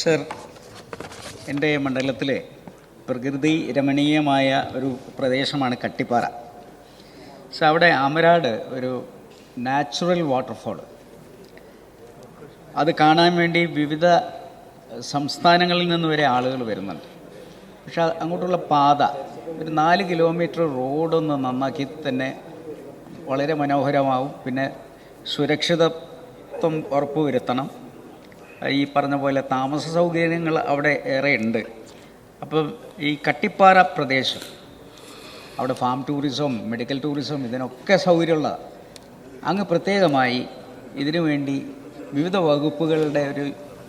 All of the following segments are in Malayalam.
സർ എന്റെ മണ്ഡലത്തിലെ പ്രകൃതി രമണീയമായ ഒരു പ്രദേശമാണ് കട്ടിപ്പാറ. സോ അവിടെ അമരാട് ഒരു നാച്ചുറൽ വാട്ടർഫോൾ. അത് കാണാൻ വേണ്ടി വിവിധ സംസ്ഥാനങ്ങളിൽ നിന്ന് വരെ ആളുകൾ വരുന്നുണ്ട്. പക്ഷെ അങ്ങോട്ടുള്ള പാത ഒരു നാല് കിലോമീറ്റർ റോഡൊന്ന് നന്നാക്കി തന്നെ വളരെ മനോഹരമാവും. പിന്നെ സുരക്ഷിതത്വം ഉറപ്പുവരുത്തണം. ഈ പറഞ്ഞ പോലെ താമസ സൗകര്യങ്ങൾ അവിടെ ഏറെ ഉണ്ട്. അപ്പം ഈ കട്ടിപ്പാറ പ്രദേശം അവിടെ ഫാം ടൂറിസം മെഡിക്കൽ ടൂറിസം ഇതിനൊക്കെ സൗകര്യമുള്ള അങ്ങ് പ്രത്യേകമായി ഇതിനു വേണ്ടി വിവിധ വകുപ്പുകളുടെ ഒരു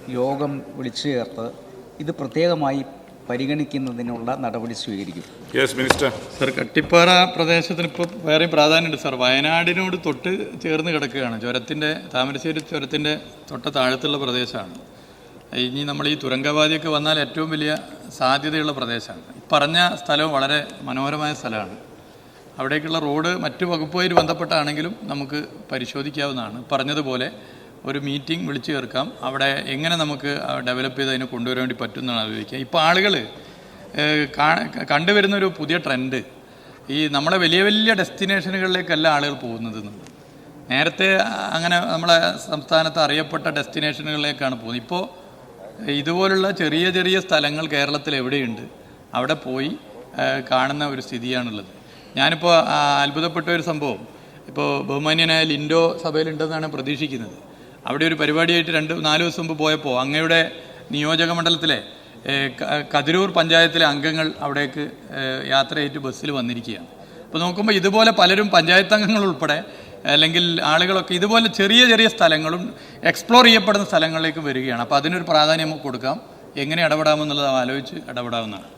യോഗം വിളിച്ചു ചേർത്ത് ഇത് പ്രത്യേകമായി പരിഗണിക്കുന്നതിനുള്ള നടപടി സ്വീകരിക്കും. യെസ് മിനിസ്റ്റർ സർ കട്ടിപ്പാറ പ്രദേശത്തിന് ഇപ്പോൾ വേറെ പ്രാധാന്യമുണ്ട്. സാർ വയനാടിനോട് തൊട്ട് ചേർന്ന് കിടക്കുകയാണ്. ചുരത്തിന്റെ താമരശ്ശേരി ചുരത്തിന്റെ തൊട്ട താഴത്തുള്ള പ്രദേശമാണ്. ഇനി നമ്മൾ ഈ തുരങ്കവാദിയൊക്കെ വന്നാൽ ഏറ്റവും വലിയ സാധ്യതയുള്ള പ്രദേശമാണ്. പറഞ്ഞ സ്ഥലവും വളരെ മനോഹരമായ സ്ഥലമാണ്. അവിടേക്കുള്ള റോഡ് മറ്റു വകുപ്പുമായി ബന്ധപ്പെട്ടാണെങ്കിലും നമുക്ക് പരിശോധിക്കാവുന്നതാണ്. പറഞ്ഞതുപോലെ ഒരു മീറ്റിംഗ് വിളിച്ചു ചേർക്കാം. അവിടെ എങ്ങനെ നമുക്ക് ഡെവലപ്പ് ചെയ്ത് അതിനെ കൊണ്ടുവരാൻ വേണ്ടി പറ്റും എന്നാണ് ആലോചിക്കുക ഇപ്പോൾ ആളുകൾ കണ്ടുവരുന്ന ഒരു പുതിയ ട്രെൻഡ് ഈ നമ്മളെ വലിയ വലിയ ഡെസ്റ്റിനേഷനുകളിലേക്കല്ല ആളുകൾ പോകുന്നത് നേരത്തെ അങ്ങനെ നമ്മളെ സംസ്ഥാനത്ത് അറിയപ്പെട്ട ഡെസ്റ്റിനേഷനുകളിലേക്കാണ് പോകുന്നത്. ഇപ്പോൾ ഇതുപോലുള്ള ചെറിയ ചെറിയ സ്ഥലങ്ങൾ കേരളത്തിൽ എവിടെയുണ്ട് അവിടെ പോയി കാണുന്ന ഒരു സ്ഥിതിയാണുള്ളത്. ഞാനിപ്പോൾ അത്ഭുതപ്പെട്ട ഒരു സംഭവം. ഇപ്പോൾ ബഹുമാന്യനായ ലിൻഡോ സഭയിലുണ്ടെന്നാണ് പ്രതീക്ഷിക്കുന്നത്. അവിടെ ഒരു പരിപാടിയായിട്ട് രണ്ട് നാല് ദിവസം മുമ്പ് പോയപ്പോൾ അങ്ങയുടെ നിയോജക മണ്ഡലത്തിലെ കതിരൂർ പഞ്ചായത്തിലെ അംഗങ്ങൾ അവിടേക്ക് യാത്രയായിട്ട് ബസ്സിൽ വന്നിരിക്കുകയാണ്. അപ്പോൾ നോക്കുമ്പോൾ ഇതുപോലെ പലരും പഞ്ചായത്ത് അംഗങ്ങൾ ഉൾപ്പെടെ അല്ലെങ്കിൽ ആളുകളൊക്കെ ഇതുപോലെ ചെറിയ ചെറിയ സ്ഥലങ്ങളും എക്സ്പ്ലോർ ചെയ്യപ്പെടുന്ന സ്ഥലങ്ങളിലേക്ക് വരികയാണ്. അപ്പോൾ അതിനൊരു പ്രാധാന്യം കൊടുക്കാം. എങ്ങനെ ഇടപെടാമെന്നുള്ളത് ആലോചിച്ച് ഇടപെടാവുന്നതാണ്.